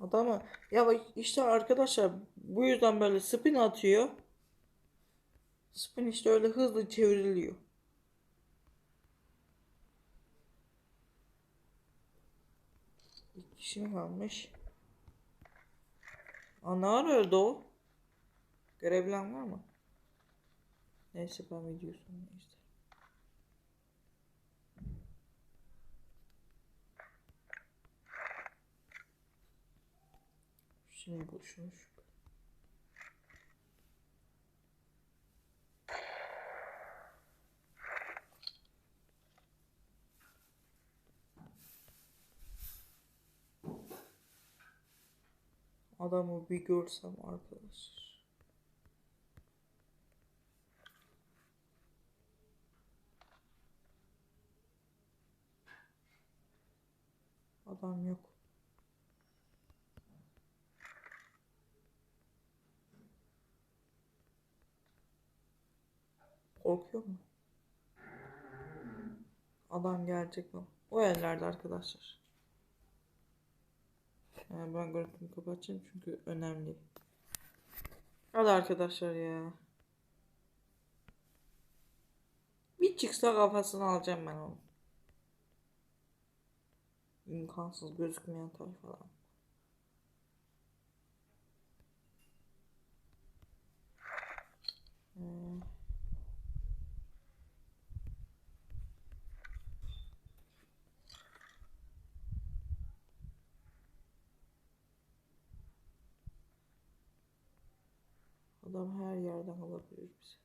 Adamı ya bak işte arkadaşlar bu yüzden böyle spin atıyor. Spin işte öyle hızlı çevriliyor. İki kişi mi kalmış? Ara öldü o? Görebilen var mı? Neyse ben video sonuna işte. Şimdi bu şunu şu. Adamı bir görsem arkadaşlar. Adam yok. Korkuyor mu? Adam gelecek mi? O yerlerde arkadaşlar. Yani ben görüntümü kapatacağım çünkü önemli. Hadi arkadaşlar ya. Bir çıksa kafasını alacağım ben onu. İmkansız gözükmeyen tayfadan. Adam her yerden alabilir bizi.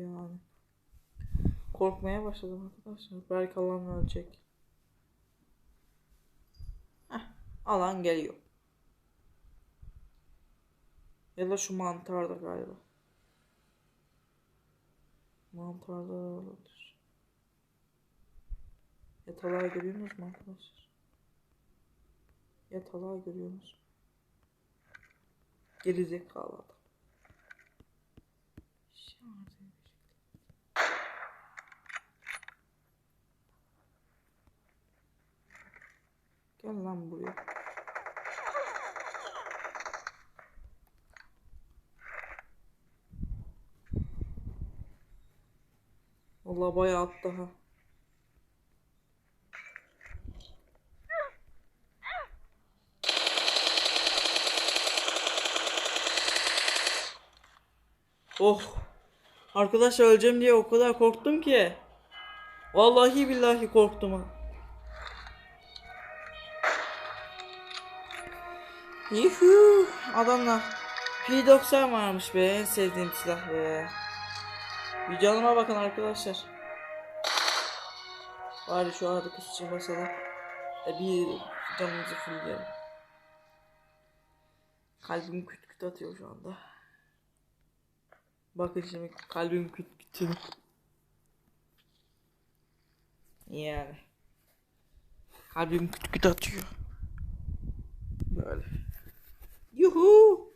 Yani. Korkmaya başladım arkadaşlar. Belki alan ölecek. Heh, alan geliyor. Ya da şu mantarda galiba. Mantarda olabilir. Yatalar görüyor musunuz mu arkadaşlar? Yatalar görüyor musunuz? Gerizekalı adam. Gel lan buraya. Vallahi bayağı attı ha. Oh. Arkadaşlar öleceğim diye o kadar korktum ki. Vallahi billahi korktum ha. Yuhu. Adamla P90 varmış be. En sevdiğim silah be. Bir canıma bakın arkadaşlar. Bari şu arada kusucu basalım. E bir canımızı fullleyelim. Kalbim küt küt atıyor şu anda. Bakın şimdi kalbim küt küt. Yani. Kalbim küt küt atıyor. Böyle. Yuhu.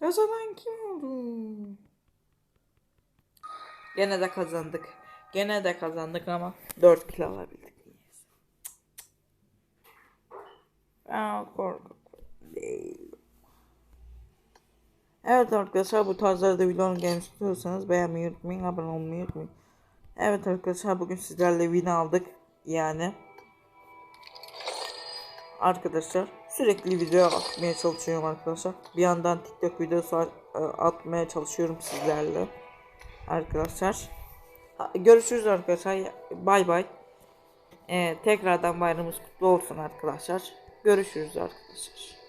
Kazanan kim oldu? Gene de kazandık. Gene de kazandık ama 4 kilo alabildik. Ben korkak Evet arkadaşlar bu tarzlarda videonun gelmek istiyorsanız beğenmeyi unutmayın, abone olmayı unutmayın. Evet arkadaşlar bugün sizlerle win aldık. Yani arkadaşlar sürekli video atmaya çalışıyorum arkadaşlar. Bir yandan TikTok videosu e, atmaya çalışıyorum sizlerle. Arkadaşlar görüşürüz arkadaşlar. Bay bay. Ee, tekrardan bayramımız kutlu olsun arkadaşlar. Görüşürüz arkadaşlar.